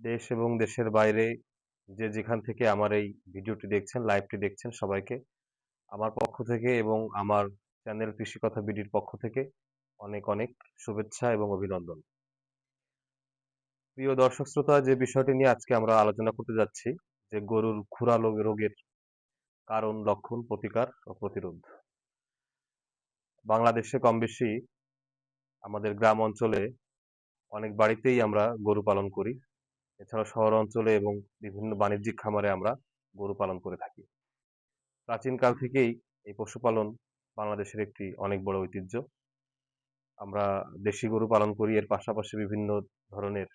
দেশ এবং দেশের বাইরে যে যেখান থেকে আমার এই ভিডিওটি দেখছেন, লাইভটি দেখছেন সবাইকে আমার পক্ষ থেকে এবং আমার চ্যানেল কৃষি কথা বিডির পক্ষ থেকে অনেক, অনেক শুভেচ্ছা এবং অভিনন্দন। প্রিয় দর্শক শ্রোতা যে বিষয়টি নিয়ে আজকে আমরা আলোচনা করতে যাচ্ছি যে গরুর খুরা রোগ রোগের কারণ, লক্ষণ, প্রতিকার ও প্রতিরোধ। বাংলাদেশে কম বেশি আমাদের গ্রাম অঞ্চলে অনেক বাড়িতেই আমরা গরু পালন করি। এছাড়াও শহর অঞ্চলে এবং বিভিন্ন বাণিজ্যিক খামারে আমরা গরু পালন করে থাকি। প্রাচীনকাল থেকেই এই পশুপালন বাংলাদেশের একটি অনেক বড় ঐতিহ্য। আমরা দেশি গরু পালন করি, এর পাশাপাশি বিভিন্ন ধরনের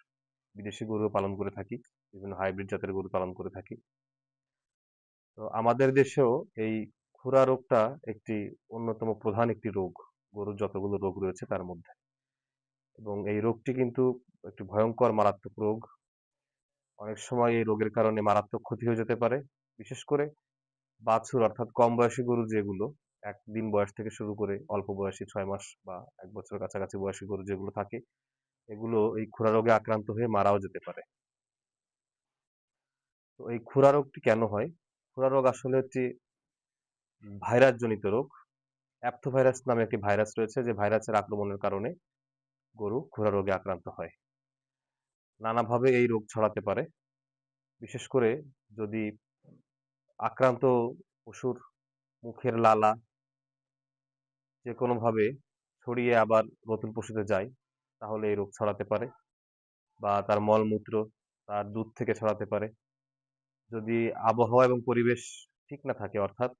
বিদেশি গরুও পালন করে থাকি। বিভিন্ন হাইব্রিড জাতের গরু পালন করে থাকি। তো আমাদের দেশেও এই খুরা রোগটা একটি অন্যতম প্রধান একটি রোগ। গরুর যতগুলো রোগ রয়েছে তার মধ্যে। এবং এই রোগটি কিন্তু একটি ভয়ঙ্কর মারাত্মক রোগ। অনেক সময় এই রোগের কারণে মারাত্মক ক্ষতি হয়ে যেতে পারে। বিশেষ করে বাছুর অর্থাৎ কম বয়সী গরু যেগুলো, ১ দিন বয়স থেকে শুরু করে অল্প বয়সী ছয় মাস বা এক বছরের কাছাকাছি বয়সী গরু যেগুলো থাকে, এগুলো এই খুরা রোগে আক্রান্ত হয়ে মারাও যেতে পারে। তো এই খুরা রোগটি কেন হয়? খুরা রোগ আসলে একটি ভাইরাস জনিত রোগ। অ্যাপথোভাইরাস নামে একটি ভাইরাস রয়েছে যে ভাইরাসের আক্রমণের কারণে গরু খুরা রোগে আক্রান্ত হয়। নানাভাবে এই রোগ ছড়াতে পারে। বিশেষ করে যদি আক্রান্ত পশুর মুখের লালা যে কোনোভাবে ছড়িয়ে আবার নতুন পশুতে যায়, তাহলে এই রোগ ছড়াতে পারে। বা তার মলমূত্র, তার দুধ থেকে ছড়াতে পারে। যদি আবহাওয়া এবং পরিবেশ ঠিক না থাকে অর্থাৎ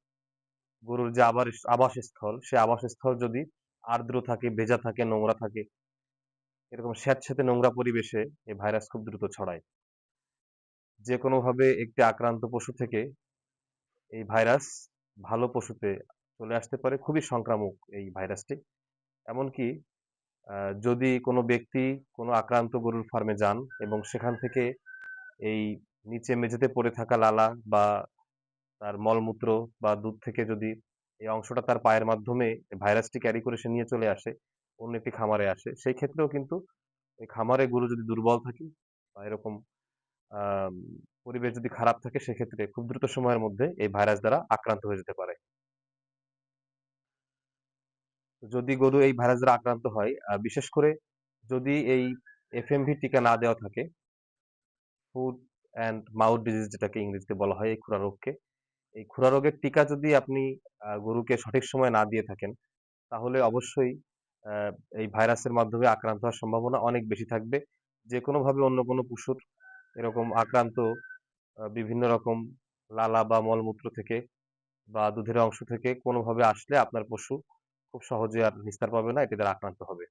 গরুর যে আবার আবাসস্থল, সে আবাসস্থল যদি আর্দ্র থাকে, ভেজা থাকে, নোংরা থাকে, এরকম স্যাঁতসেঁতে নোংরা পরিবেশে এই ভাইরাস খুব দ্রুত ছড়ায়। যে কোনোভাবে একটি আক্রান্ত পশু থেকে এই ভাইরাস ভালো পশুতে চলে আসতে পারে। খুবই সংক্রামক এই ভাইরাসটি। এমনকি যদি কোনো ব্যক্তি কোনো আক্রান্ত গরুর ফার্মে যান এবং সেখান থেকে এই নিচে মেঝেতে পড়ে থাকা লালা বা তার মলমূত্র বা দুধ থেকে যদি এই অংশটা তার পায়ের মাধ্যমে ভাইরাসটি ক্যারি করে সে নিয়ে চলে আসে, অন্য একটি খামারে আসে, সেই ক্ষেত্রেও কিন্তু ওই খামারে গরু যদি দুর্বল থাকে বা এরকম পরিবেশ যদি খারাপ থাকে সেক্ষেত্রে খুব দ্রুত সময়ের মধ্যে এই ভাইরাস দ্বারা আক্রান্ত হয়ে যেতে পারে। যদি গরু এই ভাইরাস দ্বারা আক্রান্ত হয়, বিশেষ করে যদি এই এফ এফএমভি টিকা না দেওয়া থাকে, ফুড অ্যান্ড মাউথ ডিজিজ যেটাকে ইংরেজিতে বলা হয় এই খুরা রোগকে। এই খুরা রোগের টিকা যদি আপনি গরুকে সঠিক সময়ে না দিয়ে থাকেন, তাহলে অবশ্যই এই ভাইরাসের মাধ্যমে আক্রান্ত হওয়ার সম্ভাবনা অনেক বেশি থাকবে। যেকোনোভাবে অন্য কোনো পশুর এরকম আক্রান্ত বিভিন্ন রকম লালা বা মলমূত্র থেকে বা দুধের অংশ থেকে কোনোভাবে আসলে আপনার পশু খুব সহজে আর নিস্তার পাবে না, এটি দ্বারা আক্রান্ত হবে।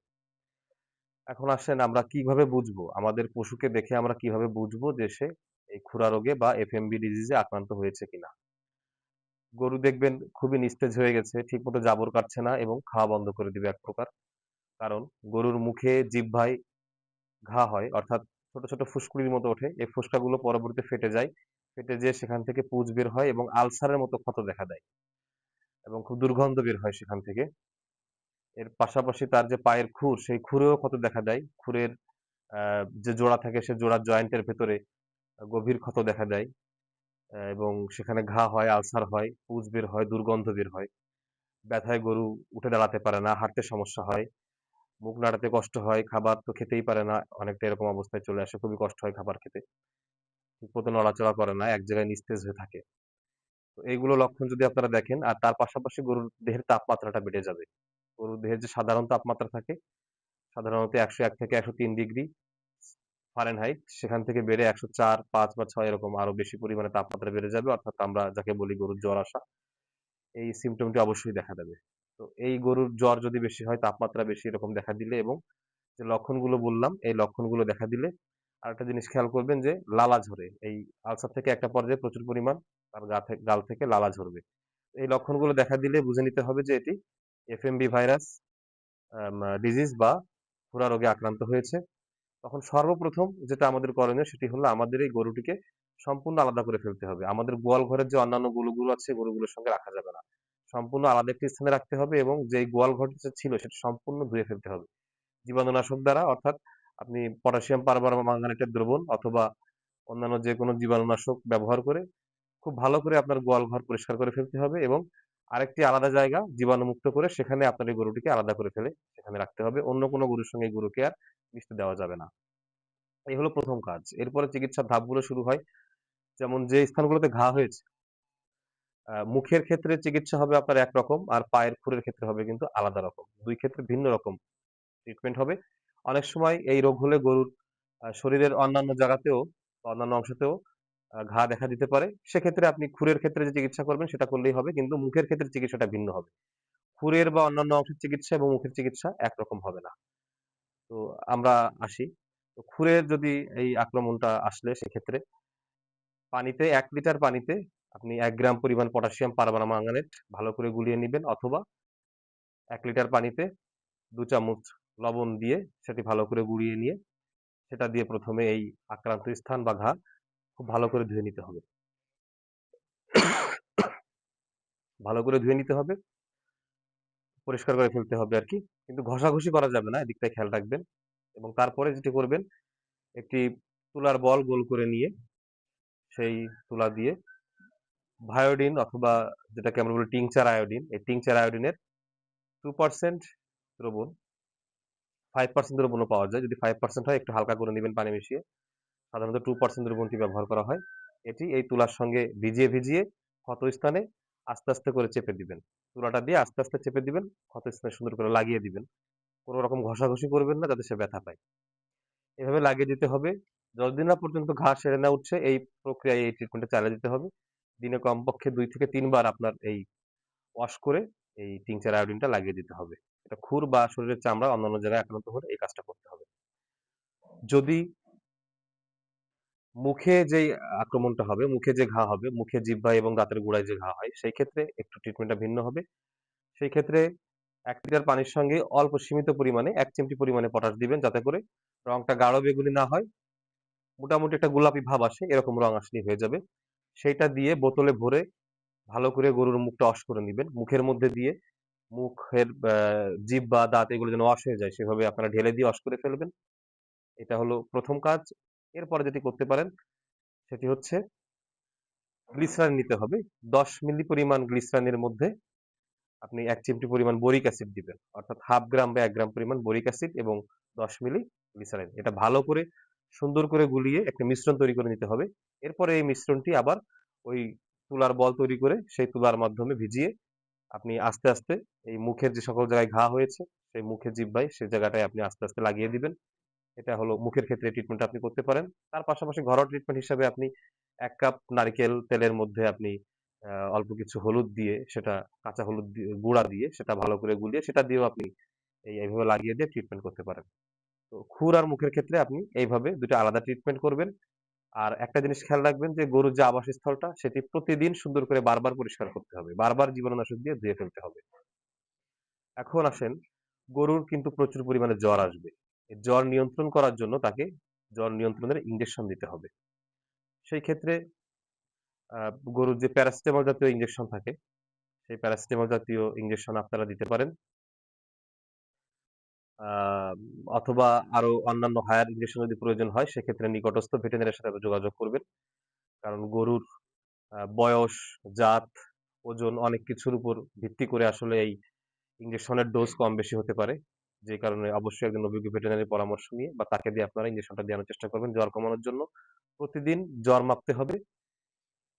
এখন আসেন আমরা কীভাবে বুঝব? আমাদের পশুকে দেখে আমরা কীভাবে বুঝব যে সে এই খুরা রোগে বা এফএমবি ডিজিজে আক্রান্ত হয়েছে কিনা? গরু দেখবেন খুবই নিস্তেজ হয়ে গেছে, ঠিকমতো জাবর কাটছে না এবং খাওয়া বন্ধ করে দিবে এক প্রকার। কারণ গরুর মুখে জিহ্বায় ঘা হয় অর্থাৎ ছোট, ছোট ফুসকুড়ির মতো ওঠে। এই ফুসকাগুলো পরবর্তীতে ফেটে যায়। ফেটে যেয়ে সেখান থেকে পুঁজ বের হয় এবং আলসারের মতো ক্ষত দেখা দেয়। এবং খুব দুর্গন্ধ বের হয় সেখান থেকে। এর পাশাপাশি তার যে পায়ের খুর, সেই খুরেও ক্ষত দেখা দেয়। খুরের যে জোড়া থাকে সে জোড়ার জয়েন্টের ভেতরে গভীর ক্ষত দেখা দেয়। এবং সেখানে ঘা হয়, আলসার হয়, পুঁজ বের হয়, দুর্গন্ধ বের হয়। ব্যথায় গরু উঠে দাঁড়াতে পারে না, হাঁটতে সমস্যা হয়, মুখ নাড়াতে কষ্ট হয়, খাবার তো খেতেই পারে না। অনেকটা এরকম অবস্থায় চলে আসে, খুবই কষ্ট হয় খাবার খেতে। ঠিকমতো নড়াচড়া করে না, এক জায়গায় নিস্তেজ হয়ে থাকে। তো এইগুলো লক্ষণ যদি আপনারা দেখেন আর তার পাশাপাশি গরুর দেহের তাপমাত্রাটা বেড়ে যাবে। গরুর দেহের যে সাধারণ তাপমাত্রা থাকে, সাধারণত ১০১ থেকে ১০৩ ডিগ্রি ফারেনহাইট সেখান থেকে বেড়ে ১০৪, ৫ বা ছয় এরকম আরও বেশি পরিমাণে তাপমাত্রা বেড়ে যাবে। অর্থাৎ আমরা যাকে বলি গরুর জ্বর আসা। এই সিমটমটি অবশ্যই দেখা দেবে। তো এই গরুর জ্বর যদি বেশি হয়, তাপমাত্রা বেশি এরকম দেখা দিলে এবং যে লক্ষণগুলো বললাম, এই লক্ষণগুলো দেখা দিলে আর একটা জিনিস খেয়াল করবেন যে লালা ঝরে। এই আলসার থেকে একটা পর্যায়ে প্রচুর পরিমাণ তার গা থেকে গাল থেকে লালা ঝরবে। এই লক্ষণগুলো দেখা দিলে বুঝে নিতে হবে যে এটি এফএমবি ভাইরাস ডিজিজ বা খুরা রোগে আক্রান্ত হয়েছে। তখন সর্বপ্রথম যেটা আমাদের করণীয় সেটি হলো আমাদের এই গরুটিকে সম্পূর্ণ আলাদা করে ফেলতে হবে। আমাদের গোয়াল ঘরের যে অন্যান্য গরুগুলো আছে, গরুগুলোর সঙ্গে রাখা যাবে না। সম্পূর্ণ আলাদা একটি স্থানে রাখতে হবে এবং যেই গোয়াল ঘরটা ছিল সেটা সম্পূর্ণ ধুয়ে ফেলতে হবে। জীবাণুনাশক দ্বারা অর্থাৎ আপনি পটাশিয়াম পারমাঙ্গানেটের দ্রবণ অথবা অন্যান্য যে কোনো জীবাণুনাশক ব্যবহার করে খুব ভালো করে আপনার গোয়াল ঘর পরিষ্কার করে ফেলতে হবে এবং আরেকটি আলাদা জায়গা জীবাণুমুক্ত করে সেখানে আপনার এই গরুটিকে আলাদা করে ফেলে সেখানে রাখতে হবে অন্য কোনো গরুর সঙ্গে গরুকে আর মিশতে দেওয়া যাবে না। এই হলো প্রথম কাজ। এরপরে চিকিৎসার ধাপগুলো শুরু হয়। যেমন যে স্থানগুলোতে ঘা হয়েছে মুখের ক্ষেত্রে চিকিৎসা হবে আপনার একরকম আর পায়ের খুরের ক্ষেত্রে হবে কিন্তু আলাদা রকম। দুই ক্ষেত্রে ভিন্ন রকম ট্রিটমেন্ট হবে। অনেক সময় এই রোগ হলে গরুর শরীরের অন্যান্য জায়গাতেও অন্যান্য অংশতেও ঘা দেখা দিতে পারে। সেক্ষেত্রে আপনি খুরের ক্ষেত্রে যে চিকিৎসা করবেন সেটা করলেই হবে কিন্তু মুখের ক্ষেত্রে চিকিৎসাটা ভিন্ন হবে। খুরের বা অন্যান্য অংশের চিকিৎসা এবং মুখের চিকিৎসা একরকম হবে না। তো আমরা আসি। তো খুরের যদি এই আক্রমণটা আসলে সেক্ষেত্রে পানিতে, এক লিটার পানিতে আপনি এক গ্রাম পরিমাণ পটাশিয়াম পারমাঙ্গানেট ভালো করে গুলিয়ে নেবেন অথবা এক লিটার পানিতে দু চামচ লবণ দিয়ে সেটি ভালো করে গুলিয়ে নিয়ে সেটা দিয়ে প্রথমে এই আক্রান্ত স্থান বা ঘা খুব ভালো করে ধুয়ে নিতে হবে। ভালো করে ধুয়ে নিতে হবে। পরিষ্কার করে ফেলতে হবে আর কি কিন্তু ঘষাঘষি করা যাবে না, এদিকটায় খেয়াল রাখবেন। এবং তারপরে যেটি করবেন, একটি তুলার বল গোল করে নিয়ে সেই তুলা দিয়ে ভায়োডিন অথবা যেটাকে আমরা বলি টিংচার আয়োডিন, এই টিংচার আয়োডিনের টু পার্সেন্ট দ্রবণ ফাইভ পার্সেন্ট দ্রবণও পাওয়া যায়। যদি ফাইভ পার্সেন্ট হয়, একটু হালকা করে নেবেন পানি মিশিয়ে। সাধারণত টু পার্সেন্ট দ্রবণটি ব্যবহার করা হয়। এটি এই তুলার সঙ্গে ভিজিয়ে ভিজিয়ে ক্ষত স্থানে আস্তে আস্তে করে চেপে দিবেন। তুলাটা দিয়ে আস্তে আস্তে চেপে দিবেন, ক্ষত স্থানে সুন্দর করে লাগিয়ে দিবেন। কোনো রকম ঘষাঘষি করবেন না, যাতে সে ব্যথা পায়। এভাবে লাগিয়ে দিতে হবে। যতদিন না পর্যন্ত ঘা সেরে না উঠছে, এই প্রক্রিয়ায় এই ট্রিটমেন্টটা চালিয়ে দিতে হবে। দিনে কমপক্ষে দুই থেকে তিনবার আপনার এই ওয়াশ করে এই টিংচার আয়োডিনটা লাগিয়ে দিতে হবে। এটা খুর বা শরীরের চামড়া অন্যান্য জায়গায় আক্রান্ত হলে এই কাজটা করতে হবে। যদি মুখে যেই আক্রমণটা হবে, মুখে যে ঘা হবে, মুখে জিহ্বায় এবং দাঁতের গোড়ায় যে ঘা হয়, সেই ক্ষেত্রে একটু ট্রিটমেন্টটা ভিন্ন হবে। সেই ক্ষেত্রে এক লিটার পানির সঙ্গে অল্প সীমিত পরিমাণে, এক চিমটি পরিমাণে পটাশ দিবেন যাতে করে রংটা গাঢ় বেগুনি না হয়। মোটামুটি একটা গোলাপি ভাব আসে, এরকম রং আসলেই হয়ে যাবে। সেইটা দিয়ে বোতলে ভরে ভালো করে গরুর মুখটা ওয়াশ করে নেবেন। মুখের মধ্যে দিয়ে মুখের জিভ বা দাঁত এগুলো যেন ওয়াশ হয়ে যায়, সেভাবে আপনারা ঢেলে দিয়ে ওয়াশ করে ফেলবেন। এটা হলো প্রথম কাজ। এরপরে যেটি করতে পারেন, সেটি হচ্ছে গ্লিসারিন নিতে হবে। দশ মিলি পরিমাণ গ্লিসারিনের মধ্যে আপনি এক চিমটি পরিমাণ বোরিক অ্যাসিড দিবেন। অর্থাৎ হাফ গ্রাম বা এক গ্রাম পরিমাণ বোরিক অ্যাসিড এবং দশ মিলি গ্লিসারিন। এটা ভালো করে, সুন্দর করে গুলিয়ে একটা মিশ্রণ তৈরি করে নিতে হবে। এরপরে এই মিশ্রণটি আবার ওই তুলার বল তৈরি করে সেই তুলার মাধ্যমে ভিজিয়ে আপনি আস্তে আস্তে এই মুখের যে সকল জায়গায় ঘা হয়েছে, সেই মুখে জিব্বাই সেই জায়গাটায় আপনি আস্তে আস্তে লাগিয়ে দিবেন। এটা হলো মুখের ক্ষেত্রে ট্রিটমেন্ট আপনি করতে পারেন। তার পাশাপাশি ঘরোয়া ট্রিটমেন্ট হিসাবে আপনি এক কাপ নারকেল তেলের মধ্যে আপনি অল্প কিছু হলুদ দিয়ে সেটা, কাঁচা হলুদ গুঁড়া দিয়ে সেটা ভালো করে গুলিয়ে সেটা দিয়েও আপনি এই এইভাবে লাগিয়ে দিয়ে ট্রিটমেন্ট করতে পারেন। তো খুর আর মুখের ক্ষেত্রে আপনি এইভাবে দুটো আলাদা ট্রিটমেন্ট করবেন। আর একটা জিনিস খেয়াল রাখবেন যে গরুর যে আবাসস্থলটা সেটি প্রতিদিন সুন্দর করে বারবার পরিষ্কার করতে হবে। বারবার জীবাণুনাশক দিয়ে ধুয়ে ফেলতে হবে। এখন আসেন, গরুর কিন্তু প্রচুর পরিমাণে জ্বর আসবে। জ্বর নিয়ন্ত্রণ করার জন্য তাকে জ্বর নিয়ন্ত্রণের ইঞ্জেকশন দিতে হবে। সেই ক্ষেত্রে গরুর যে প্যারাসিটামল জাতীয় ইঞ্জেকশন থাকে, সেই প্যারাসিটামল জাতীয় ইঞ্জেকশন আপনারা দিতে পারেন। অথবা আরও অন্যান্য হায়ার ইঞ্জেকশন যদি প্রয়োজন হয়, সেক্ষেত্রে নিকটস্থ ভেটেরিনারির সাথে যোগাযোগ করবেন। কারণ গরুর বয়স, জাত, ওজন অনেক কিছুর উপর ভিত্তি করে আসলে এই ইঞ্জেকশনের ডোজ কম বেশি হতে পারে। যে কারণে অবশ্যই একজন অভিজ্ঞ ভেটেরিনারি পরামর্শ নিয়ে বা তাকে দিয়ে আপনারা ইঞ্জেকশনটা দেওয়ানোর চেষ্টা করবেন জ্বর কমানোর জন্য। প্রতিদিন জ্বর মাপতে হবে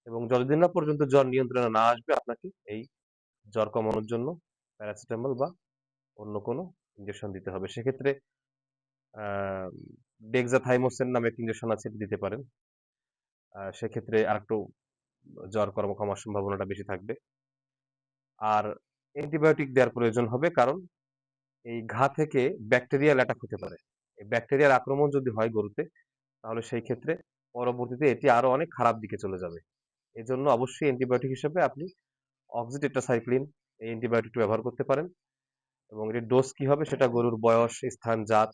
এবং যতদিন না পর্যন্ত জ্বর নিয়ন্ত্রণে না আসবে আপনাকে এই জ্বর কমানোর জন্য প্যারাসিটামল বা অন্য কোনো ইঞ্জেকশন দিতে হবে। সেক্ষেত্রে ডেক্সাথাইমোসেন নামে একটা ইঞ্জেকশন আছে দিতে পারেন। সেক্ষেত্রে আরেকটু জ্বর কর্ম কমার সম্ভাবনাটা বেশি থাকবে। আর অ্যান্টিবায়োটিক দেওয়ার প্রয়োজন হবে কারণ এই ঘা থেকে ব্যাকটেরিয়াল অ্যাটাক হতে পারে। এই ব্যাকটেরিয়ার আক্রমণ যদি হয় গরুতে, তাহলে সেই ক্ষেত্রে পরবর্তীতে এটি আরও অনেক খারাপ দিকে চলে যাবে। এই জন্য অবশ্যই অ্যান্টিবায়োটিক হিসেবে আপনি অক্সিটেট্রাসাইক্লিন এই অ্যান্টিবায়োটিকটি ব্যবহার করতে পারেন এবং এটির ডোজ কি হবে সেটা গরুর বয়স, স্থান, জাত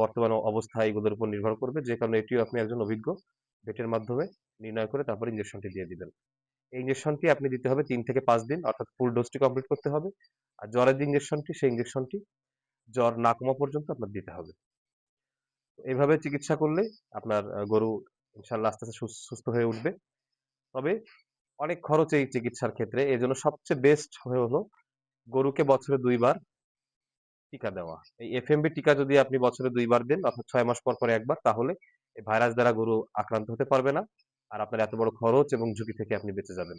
বর্তমান অবস্থা এগুলোর উপর নির্ভর করবে। যে কারণে এটিও আপনি একজন অভিজ্ঞ ভেটের মাধ্যমে নির্ণয় করে তারপর ইঞ্জেকশনটি দিয়ে দিবেন। এই ইঞ্জেকশনটি আপনি দিতে হবে তিন থেকে পাঁচ দিন, অর্থাৎ ফুল ডোজটি কমপ্লিট করতে হবে। আর জ্বরের যে ইঞ্জেকশনটি সেই ইঞ্জেকশনটি জ্বর না কমা পর্যন্ত আপনার দিতে হবে এইভাবে চিকিৎসা করলে আপনার গরু ইনশাআল্লাহ আস্তে, আস্তে সুস সুস্থ হয়ে উঠবে। তবে অনেক খরচ এই চিকিৎসার ক্ষেত্রে। এই জন্য সবচেয়ে বেস্ট হয় হলো গরুকে বছরে দুইবার টিকা দেওয়া। এই এফএমভি টিকা যদি আপনি বছরে দুইবার দেন অর্থাৎ ছয় মাস পর, পর একবার তাহলে এই ভাইরাস দ্বারা গরু আক্রান্ত হতে পারবে না। আর আপনার এত বড় খরচ এবং ঝুঁকি থেকে আপনি বেঁচে যাবেন।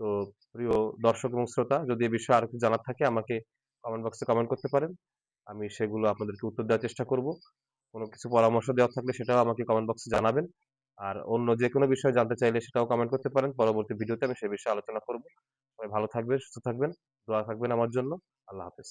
তো প্রিয় দর্শক এবং শ্রোতা যদি এ বিষয়ে আরও কিছু জানার থাকে আমাকে কমেন্ট বক্সে কমেন্ট করতে পারেন। আমি সেগুলো আপনাদেরকে উত্তর দেওয়ার চেষ্টা করব। কোনো কিছু পরামর্শ দেওয়ার থাকলে সেটাও আমাকে কমেন্ট বক্সে জানাবেন। আর অন্য যে কোনো বিষয়ে জানতে চাইলে সেটাও কমেন্ট করতে পারেন। পরবর্তী ভিডিওতে আমি সে বিষয়ে আলোচনা করব। সবাই ভালো থাকবেন, সুস্থ থাকবেন। দোয়া থাকবেন আমার জন্য। আল্লাহ হাফেজ।